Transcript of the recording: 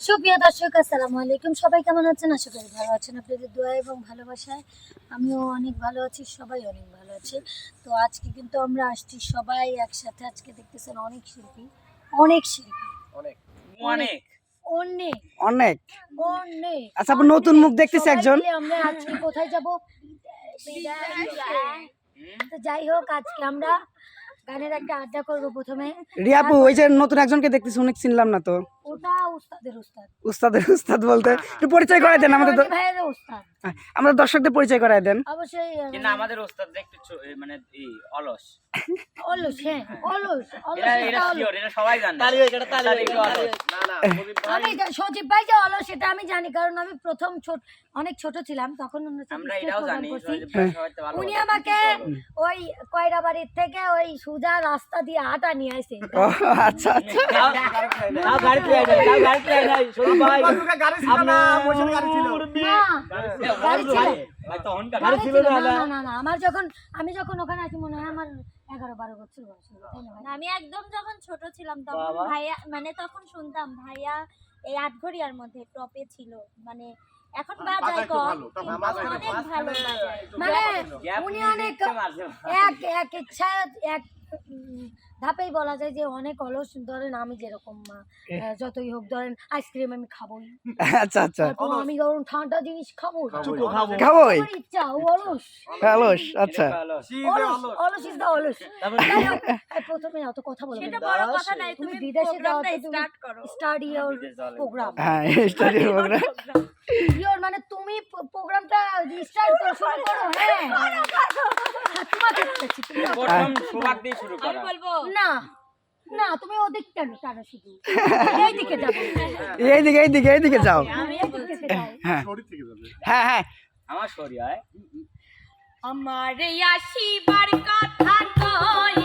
সুপ্রিয় দর্শক আসসালামু আলাইকুম। সবাই কেমন আছেন? আশা করি ভালো আছেন। আপনাদের দোয়া এবং ভালোবাসায় আমিও অনেক ভালো আছি সবাই অনেক ভালো আছে। তো আজকে কিন্তু আমরা আসছি সবাই একসাথে। আজকে দেখতেছেন অনেক শিল্পী অনেক শিল্পী। অনেক। অনেক। অনেক। অনেক। অনেক। আচ্ছা আপু নতুন মুখ দেখতেছি একজন। আমরা আজকে কোথায় যাব? তো যাই হোক আজকে আমরা গানের একটা আড্ডা করব প্রথমে। রিয়াপু ওই যে নতুন একজনকে দেখতেছি অনেক চিনলাম না তো। ওটা উস্তাদের উস্তাদ উস্তাদের উস্তাদ বলতে একটু পরিচয় করাই দেন আমাদের ভাইয়ের উস্তাদ হ্যাঁ, আমাদের দর্শকদের পরিচয় করাই দেন অবশ্যই কিন্তু আমাদের ওস্তাদ একটু মানে এই অলস হ্যাঁ। শিওর সবাই জানে তালি এটা তালি। আমি সজীব ভাই যে অলস সেটা আমি জানি কারণ আমি প্রথম ছোট অনেক ছোট ছিলাম তখন আমরা এটাও জানি উনি আমাকে ওই কয়রা বাড়ির থেকে ওই সুজা রাস্তা দিয়ে আটা নিয়ে আসে আচ্ছা আচ্ছা গাড়ি আমার যখন আমি যখন ওখানে আছি মনে হয় আমার এগারো বারো বছর বয়স? আমি একদম যখন ছোট ছিলাম তখন ভাইয়া মানে তখন শুনতাম ভাইয়া এই আটঘরিয়ার মধ্যে টপে ছিল মানে এখন বাজায় কম অনেক ভালো মানে উনি অনেক দিচ্ছে মাঝে মাঝে। এক এক ইচ্ছা এক উম, ধাপেই বলা যায় যে অনেক অলস ধরেন আমি যেরকম মা, যতই হোক ধরেন আইসক্রিম আমি খাবোই। আচ্ছা আচ্ছা। আমি ধরুন ঠান্ডা জিনিস খাব। খাব। খাবোই। ইচ্ছা অলস। অলস। আচ্ছা। অলস। ইজ দা অলস। প্রথমে অত কথা বলবে সেটা বড় কথা নাই তুমি বিদেশে যাও প্রোগ্রামটা স্টার্ট করো। Start your. প্রোগ্রাম হ্যাঁ স্টাডি প্রোগ্রাম ইওর মানে তুমি প্রোগ্রামটা স্টার্ট করো শুরু করো হ্যাঁ, তোমাকে বলেছি তুমি তো- প্রথম সুবাদ দিয়ে শুরু করা বলব। না না তুমি ওদিক কেন টানো শুধু। এই দিকে যাব এইদিকে এইদিকে এইদিকে যাও। আমি এদিকে যাই হ্যাঁ হ্যাঁ। হ্যাঁ আমার শরীর হয় আমার আসিবার কথা কই